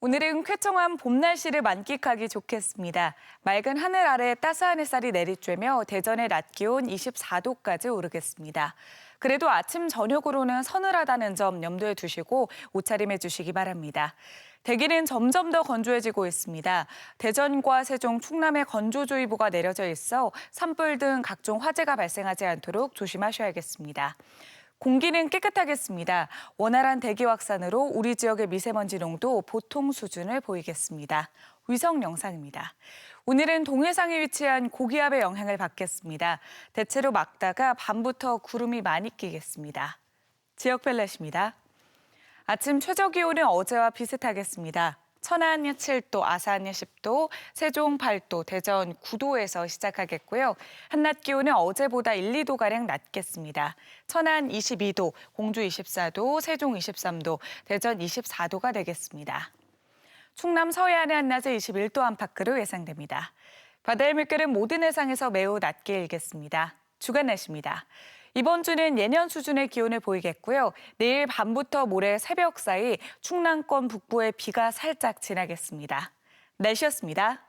오늘은 쾌청한 봄 날씨를 만끽하기 좋겠습니다. 맑은 하늘 아래 따스한 햇살이 내리쬐며 대전의 낮 기온 24도까지 오르겠습니다. 그래도 아침 저녁으로는 서늘하다는 점 염두에 두시고 옷차림해 주시기 바랍니다. 대기는 점점 더 건조해지고 있습니다. 대전과 세종, 충남에 건조주의보가 내려져 있어 산불 등 각종 화재가 발생하지 않도록 조심하셔야겠습니다. 공기는 깨끗하겠습니다. 원활한 대기 확산으로 우리 지역의 미세먼지 농도 보통 수준을 보이겠습니다. 위성 영상입니다. 오늘은 동해상에 위치한 고기압의 영향을 받겠습니다. 대체로 막다가 밤부터 구름이 많이 끼겠습니다. 지역별 날씨입니다. 아침 최저 기온은 어제와 비슷하겠습니다. 천안 7도, 아산 10도, 세종 8도, 대전 9도에서 시작하겠고요. 한낮 기온은 어제보다 1, 2도가량 낮겠습니다. 천안 22도, 공주 24도, 세종 23도, 대전 24도가 되겠습니다. 충남 서해안의 한낮에 21도 안팎으로 예상됩니다. 바다의 물결은 모든 해상에서 매우 낮게 일겠습니다. 주간 날씨입니다. 이번 주는 예년 수준의 기온을 보이겠고요. 내일 밤부터 모레 새벽 사이 충남권 북부에 비가 살짝 지나겠습니다. 날씨였습니다.